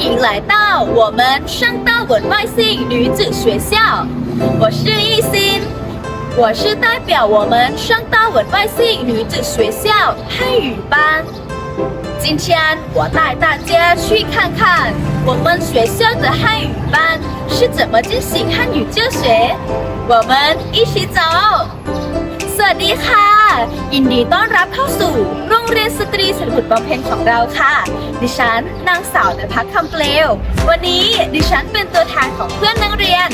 迎来到我们上大文外信女子学校。我是艺兴，我是代表我们上大文外信女子学校汉语班。今天我带大家去看看我们学校的汉语班是怎么进行汉语教学。我们一起走。สวัสดีค่ะ ยินดีต้อนรับเข้าสู่ โรงเรียนสตรีสถุดบำเพ็ญของเราค่ะ ดิฉันนางสาวนภัสคำเปลว วันนี้ดิฉันเป็นตัวแทนของเพื่อนนักเรียน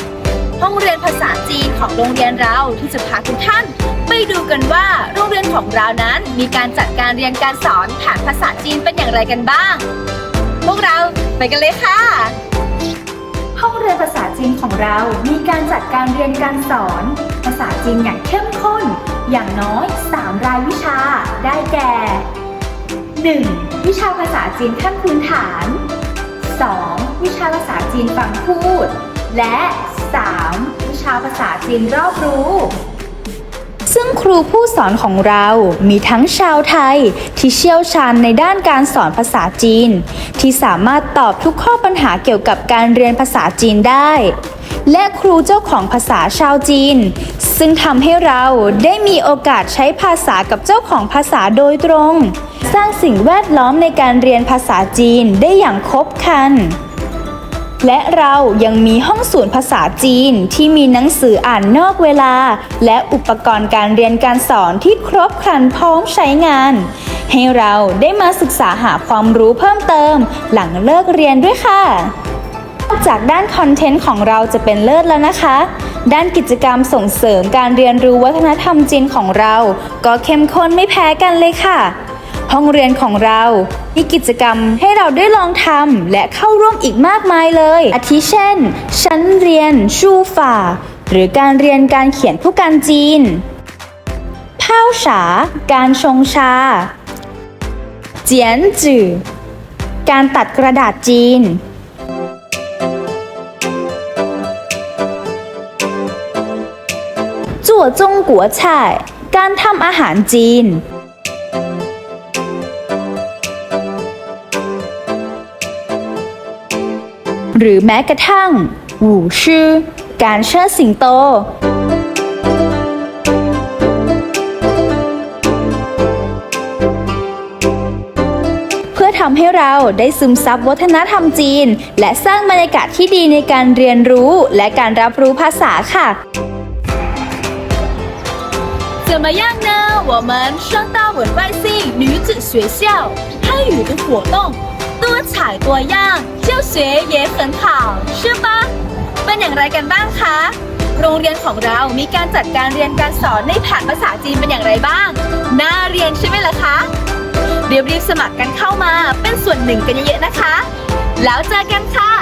ห้องเรียนภาษาจีนของโรงเรียนเราที่จะพาทุกท่าน ไปดูกันว่าโรงเรียนของเรานั้นมีการจัดการเรียนการสอนผ่านภาษาจีนเป็นอย่างไรกันบ้าง พวกเราไปกันเลยค่ะห้องเรียนภาษาจีนของเรามีการจัดการเรียนการสอน ภาษาจีนอย่างเข้มข้น อย่างน้อย 3 รายวิชา ได้แก่ 1. วิชาภาษาจีนขั้นพื้นฐาน 2. วิชาภาษาจีนฟังพูด และ 3. วิชาภาษาจีนรอบรู้ ซึ่งครูผู้สอนของเรามีทั้งชาวไทยที่เชี่ยวชาญในด้านการสอนภาษาจีน ที่สามารถตอบทุกข้อปัญหาเกี่ยวกับการเรียนภาษาจีนได้ และครูเจ้าของภาษาชาวจีน ซึ่งทำให้เราได้มีโอกาสใช้ภาษากับเจ้าของภาษาโดยตรง สร้างสิ่งแวดล้อมในการเรียนภาษาจีนได้อย่างครบครัน และเรายังมีห้องศูนย์ภาษาจีนที่มีหนังสืออ่านนอกเวลา และอุปกรณ์การเรียนการสอนที่ครบครันพร้อมใช้งาน ให้เราได้มาศึกษาหาความรู้เพิ่มเติม หลังเลิกเรียนด้วยค่ะนอกจากด้านคอนเทนต์ของเราจะเป็นเลิศแล้วนะคะ ด้านกิจกรรมส่งเสริมการเรียนรู้วัฒนธรรมจีนของเรา ก็เข้มข้นไม่แพ้กันเลยค่ะ ห้องเรียนของเรา มีกิจกรรมให้เราได้ลองทำและเข้าร่วมอีกมากมายเลย อาทิเช่น ชั้นเรียนชูฝ่า หรือการเรียนการเขียนผู้การจีนเพ้าฉา การชงชา เจียนจื่อ การตัดกระดาษจีนจั่วจงกัวช่ายการทำอาหารจีน หรือแม้กระทั่งหูชื่อ การเชิดสิงโต เพื่อทำให้เราได้ซึมซับวัฒนธรรมจีน และสร้างบรรยากาศที่ดีในการเรียนรู้และการรับรู้ภาษาค่ะ 怎么样呢？我们上大文外信女子学校汉语的活动多彩多样， เจ๋เย่เฟินข่าวเชื่อปะเป็นอย่างไรกันบ้างคะ โรงเรียนของเรามีการจัดการเรียนการสอนในแผ่นภาษาจีนเป็นอย่างไรบ้าง น่าเรียนใช่ไหมล่ะคะเรียบรีบสมัครกันเข้ามาเป็นส่วนหนึ่งกันเยอะๆนะคะ แล้วเจอกันค่ะ